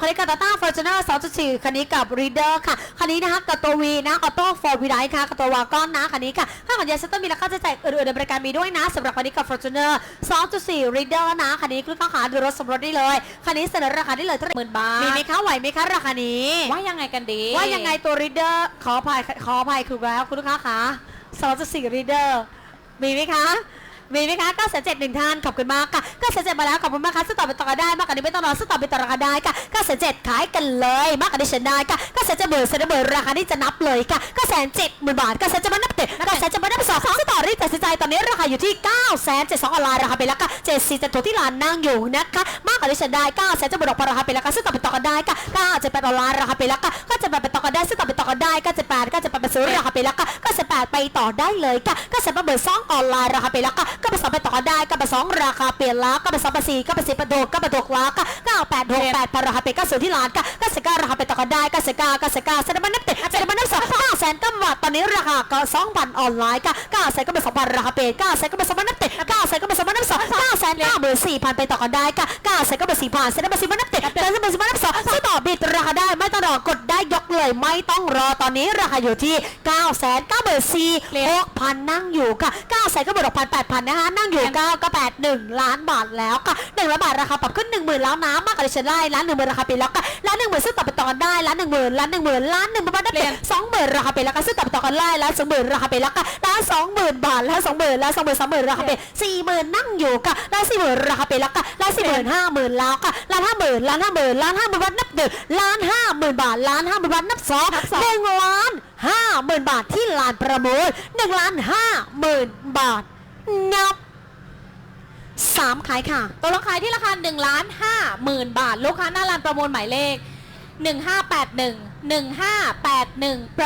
คันนี้กับ Toyota Fortuner 2.4คันนี้กับ Reader ค่ะ คันนี้นะคะกับตัว V นะออโต้ฟอร์วีไดค่ะกับตัววากอนนะ คันนี้ค่ะค่าขนย้ายเซ็นเตอร์มีและค่าจ่ายอื่นๆในบริการมีด้วยนะสำหรับคันนี้กับ Fortuner 2.4 Reader นะ คันนี้คุณลูกค้าขาดูรถสมรสได้เลย คันนี้เสนอราคาได้เลยเท่าไหร่หมื่นบาท มีไหมคะไหวไหมคะราคานี้ ว่ายังไงกันดี ว่ายังไงตัว Reader ขออภัยขออภัยคือแล้วคุณลูกค้าขา2.4 Reader มีไหมคะ มีไหมคะ9 7หนึ่งท่านขอบคุณมากค่ะ9 7มาแล้วขอบคุณมากค่ะซื้อต่อไปต่อกันได้มากกว่านี้ไม่ต้องรอซื้อต่อไปต่อราคาได้ค่ะ9 7ขายกันเลยมากกว่านี้ฉันได้ค่ะ9 7เบอร์เซ็นเบอร์ราคาที่จะนับเลยค่ะ9 7หมื่นบาท9 7จะมานับเตะ9 7จะมานับสองซื้อต่อรีบตัดสินใจตอนนี้ราคาอยู่ที่9 7 2ออนไลน์ราคาไปแล้วค่ะ7 4จะถูกที่ร้านนั่งอยู่นะคะมากกว่านี้ฉันได้9 7จะบวกราคาไปแล้วค่ะซื้อต่อไปต่อกันได้ค่ะ9 7 8ออนไลน์ราคาไปแล้วค่ะ9 7 8ไปต่อกันได้ซื้อต่อไปต่อกันได้9 7 8 9 7 8ไปซื้อราคาไปแล้วค่ะ9 7 8ไปต่อได้เลยค่ะ9 7 8เบอร์สองออนไลน์ราคาไปแล้วค่ะ9 8 2ไปต่อกันได้9 8 2ราคาเปลี่ยนแล้ว9 8 2ไป4 9 8 4ไปโด9 8 6แล้วค่ะ9 8 6 8ไปราคาเป9 0ที่ล้านค่ะ9 9ราคาไปต่อกันได้9 9 9 9เซ็นมันนับเตะเซ็นมันนับสอง9แสนก็บาทตอนนี้ราคาก็2,000ออนไลน์ค่ะ9แสนก็เป็น2,000ราคาเปลี่ยน9แสนก็เป็น2,000นับเตะ9แสนก็เป็น2,000 นับสอง9แสน9หมื่น4,000ไปต่อกันได้ค่ะ9แสนก็เป็น4,000เซ็นมัน4,000นับเตะ9แสนก็เป็น4,000นับสองซื้อต่อบิดราคาได้ไม่ต้องรอกดได้ยกเลยไม่ต้องรอตอนนี้ราคาอยู่ที่9แสน9หมื่น4 6,000นั่งอยู่ค่ะ9แสนก็เป็น6,000 8,000นะคะนั่งอยู่9ก็8 1ล้านบาทแล้วค่ะ1ล้านบาทราคาปรับขึ้น10,000แล้วนะมากกว่าที่ฉันไล่ล้าน10,000ราคาไปแล้วค่ะล้าน10,000ซื้อต่อไปต่อกันได้ล้าน10,000ล้าน10,000ล้าน1,000บาทได้เปลี่ยน20,000ราคาไปแล้วค่ะซื้อต่อไปต่อกันไล่ล้าน20,000ราคาไปแล้วค่ะล้าน20,000บาทแล้ว20,000แล้ว20,000 30,000ราคาไป40,000นั่งอยู่ค่ะล้าน40,000ราคาไปแล้วค่ะล้าน40,000 50,000แล้วค่ะล้าน50,000ล้าน50,000ล้าน50,000บาทนับหนึ่งล้าน50,000บาทล้าน50,000บาทนับสองนับสองหนึ่งล้านห้าหมื่นบาทที่ลานประมูลหนึ่งล้านห้าหมื่นบาทนับสามขายค่ะตัวราคายที่ราคา1ล้าน5หมื่นบาท ลูกค้าหน้าร้านประมูลหมายเลข 1581 1581